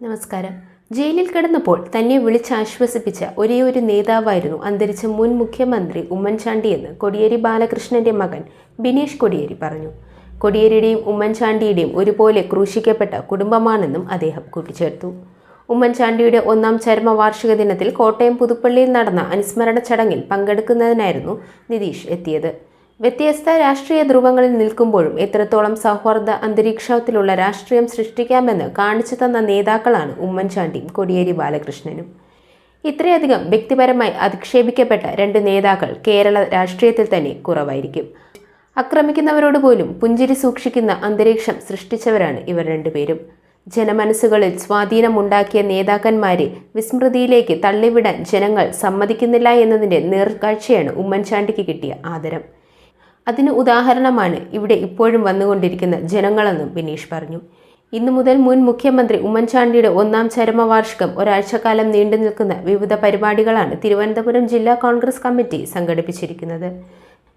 നമസ്കാരം. ജയിലിൽ കിടന്നപ്പോൾ തന്നെ വിളിച്ചാശ്വസിപ്പിച്ച ഒരേ ഒരു നേതാവായിരുന്നു അന്തരിച്ച മുൻ മുഖ്യമന്ത്രി ഉമ്മൻചാണ്ടി എന്ന് കൊടിയേരി ബാലകൃഷ്ണന്റെ മകൻ ബിനീഷ് കൊടിയേരി പറഞ്ഞു. കൊടിയേരിയുടെയും ഉമ്മൻചാണ്ടിയുടെയും ഒരുപോലെ ക്രൂശിക്കപ്പെട്ട കുടുംബമാണെന്നും അദ്ദേഹം കൂട്ടിച്ചേർത്തു. ഉമ്മൻചാണ്ടിയുടെ ഒന്നാം ചരമ വാർഷിക ദിനത്തിൽ കോട്ടയം പുതുപ്പള്ളിയിൽ നടന്ന അനുസ്മരണ ചടങ്ങിൽ പങ്കെടുക്കുന്നതിനായിരുന്നു നിതീഷ് എത്തിയത്. വ്യത്യസ്ത രാഷ്ട്രീയ ധ്രുവങ്ങളിൽ നിൽക്കുമ്പോഴും എത്രത്തോളം സൗഹാർദ്ദ അന്തരീക്ഷത്തിലുള്ള രാഷ്ട്രീയം സൃഷ്ടിക്കാമെന്ന് കാണിച്ചു തന്ന നേതാക്കളാണ് ഉമ്മൻചാണ്ടിയും കോടിയേരി ബാലകൃഷ്ണനും. ഇത്രയധികം വ്യക്തിപരമായി അധിക്ഷേപിക്കപ്പെട്ട രണ്ട് നേതാക്കൾ കേരള രാഷ്ട്രീയത്തിൽ തന്നെ കുറവായിരിക്കും. ആക്രമിക്കുന്നവരോട് പോലും പുഞ്ചിരി സൂക്ഷിക്കുന്ന അന്തരീക്ഷം സൃഷ്ടിച്ചവരാണ് ഇവർ രണ്ടുപേരും. ജനമനസ്സുകളിൽ സ്വാധീനമുണ്ടാക്കിയ നേതാക്കന്മാരെ വിസ്മൃതിയിലേക്ക് തള്ളിവിടാൻ ജനങ്ങൾ സമ്മതിക്കുന്നില്ല എന്നതിന്റെ നേർക്കാഴ്ചയാണ് ഉമ്മൻചാണ്ടിക്ക് കിട്ടിയ ആദരം. അതിന് ഉദാഹരണമാണ് ഇവിടെ ഇപ്പോഴും വന്നുകൊണ്ടിരിക്കുന്ന ജനങ്ങളെന്നും ബിനീഷ് പറഞ്ഞു. ഇന്നു മുതൽ മുൻ മുഖ്യമന്ത്രി ഉമ്മൻചാണ്ടിയുടെ ഒന്നാം ചരമവാർഷികം ഒരാഴ്ചക്കാലം നീണ്ടു നിൽക്കുന്ന വിവിധ പരിപാടികളാണ് തിരുവനന്തപുരം ജില്ലാ കോൺഗ്രസ് കമ്മിറ്റി സംഘടിപ്പിച്ചിരിക്കുന്നത്.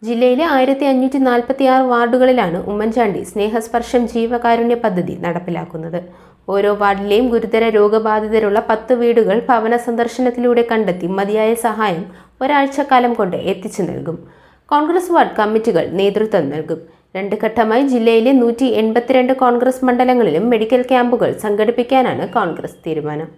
ജില്ലയിലെ ആയിരത്തി അഞ്ഞൂറ്റി നാൽപ്പത്തി ആറ് വാർഡുകളിലാണ് ഉമ്മൻചാണ്ടി സ്നേഹസ്പർശം ജീവകാരുണ്യ പദ്ധതി നടപ്പിലാക്കുന്നത്. ഓരോ വാർഡിലെയും ഗുരുതര രോഗബാധിതരുള്ള പത്ത് വീടുകൾ ഭവന സന്ദർശനത്തിലൂടെ കണ്ടെത്തി മതിയായ സഹായം ഒരാഴ്ചക്കാലം കൊണ്ട് എത്തിച്ചു നൽകും. കോൺഗ്രസ് വാർഡ് കമ്മിറ്റികൾ നേതൃത്വം നൽകും. രണ്ട് ഘട്ടമായി ജില്ലയിലെ നൂറ്റി എൺപത്തിരണ്ട് കോൺഗ്രസ് മണ്ഡലങ്ങളിലും മെഡിക്കൽ ക്യാമ്പുകൾ സംഘടിപ്പിക്കാനാണ് കോൺഗ്രസ് തീരുമാനം.